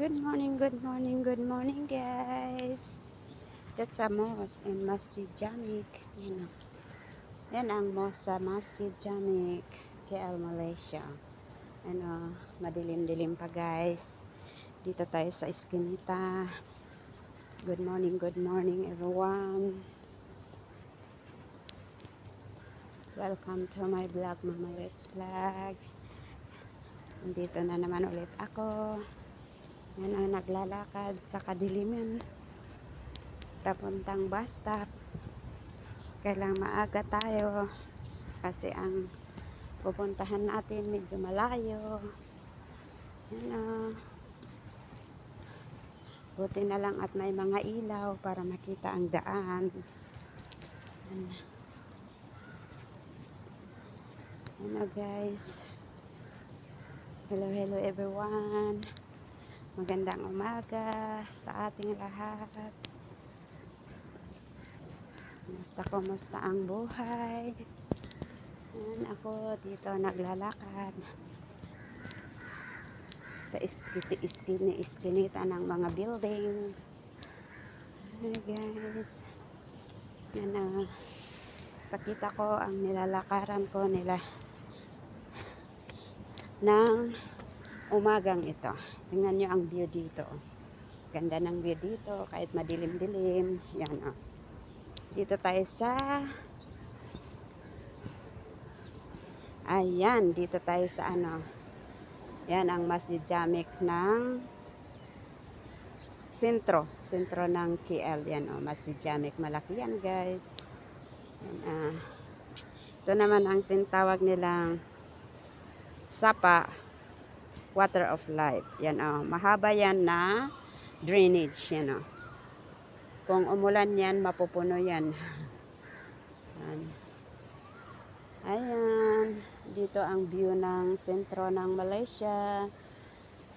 Good morning, good morning, good morning guys. That's a mosque in Masjid Jamik. Yan, o. yan ang mosque sa Masjid Jamik, KL, Malaysia. Ano, madilim-dilim pa guys. Dito tayo sa Eskinita. Good morning, good morning everyone. Welcome to my vlog, Mama Let's Vlog. Nandito na naman ulit ako. Yan ang naglalakad sa kadiliman. Papuntang bus stop. Kailang maaga tayo. Kasi ang pupuntahan natin medyo malayo. Yan o. Buti na lang at may mga ilaw para makita ang daan. Yan. Ano guys. Hello, hello everyone. Magandang umaga sa ating lahat. Kumusta, kumusta ang buhay? Yan ako dito naglalakad sa iskiti iskini iskinita ng mga building. Hi guys. Yan na. pakita ko ang nilalakaran ko nila ng umagang ito. Tingnan nyo ang view dito. Ganda ng view dito, kahit madilim-dilim. Yan. Oh. Dito tayo sa... Ayan, dito tayo sa ano. Yan ang Masjid Jamik ng sentro. Sentro ng KL. Yan oh, Masjid Jamik. Malaki yan guys. Yan, ah. Ito naman ang tinatawag nilang sapa water of life. Yan oh, mahaba yan na drainage yan oh. Kung umulan yan, mapupuno yan. yan. Ayan, dito ang view ng sentro ng Malaysia.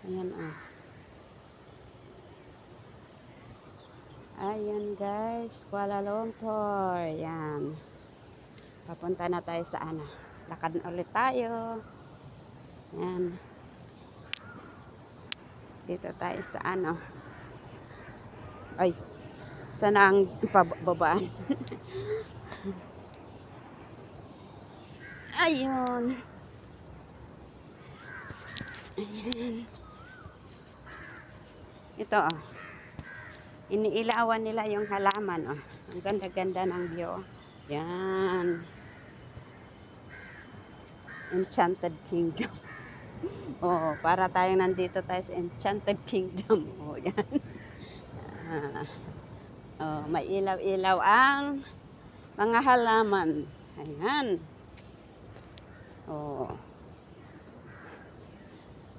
Ayan oh. Ayan guys, Kuala Lumpur. Yan. Papunta na tayo sa ano. Lakad ulit tayo. Yan. Dito tayo sa ano. Ay. Sana ang pababaan. Ayun. Ayan. Ito oh. Iniilawan nila yung halaman oh. Ang ganda-ganda ng view. Yan. Enchanted Kingdom. oh, para tayong nandito tayo sa Enchanted Kingdom. Oh, yan. Uh, oh, may ilaw-ilaw ang mga halaman. Ayan. Oh.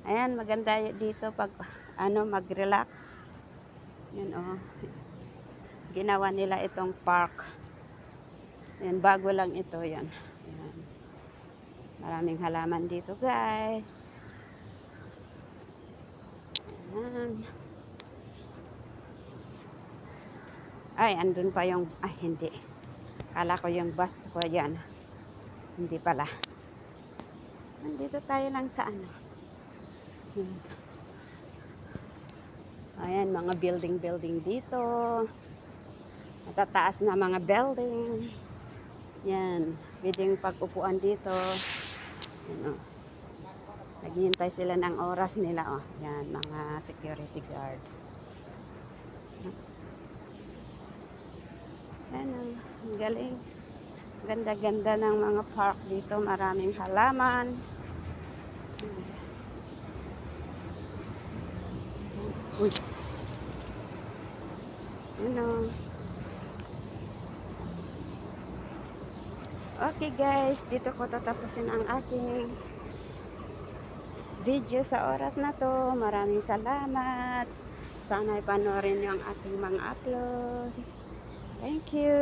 Ayan, maganda dito pag ano, mag-relax. Yan oh. Ginawa nila itong park. Yan, bago lang ito yan. Maraming halaman dito, guys. Ayan. Ay, andun pa yung, ay, hindi. Kala ko yung bus ko yan. Hindi pala. Nandito tayo lang sa ano. Hmm. Ayan, mga building-building dito. Matataas na mga building. Yan. Pwedeng pag-upuan dito. Yan, oh. Naghihintay sila ng oras nila, oh. Yan, mga security guard. Yan, oh. Ang galing. Ganda-ganda ng mga park dito. Maraming halaman. Uy. Yan, Okay guys, dito ko tatapusin ang aking video sa oras na to. Maraming salamat. Sana ipanorin niyo ang aking mga upload. Thank you.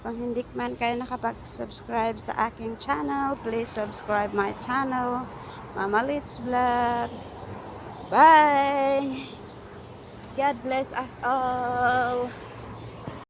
Kung hindi man kayo nakapag-subscribe sa aking channel, please subscribe my channel, Mama Litz Vlog. Bye! God bless us all.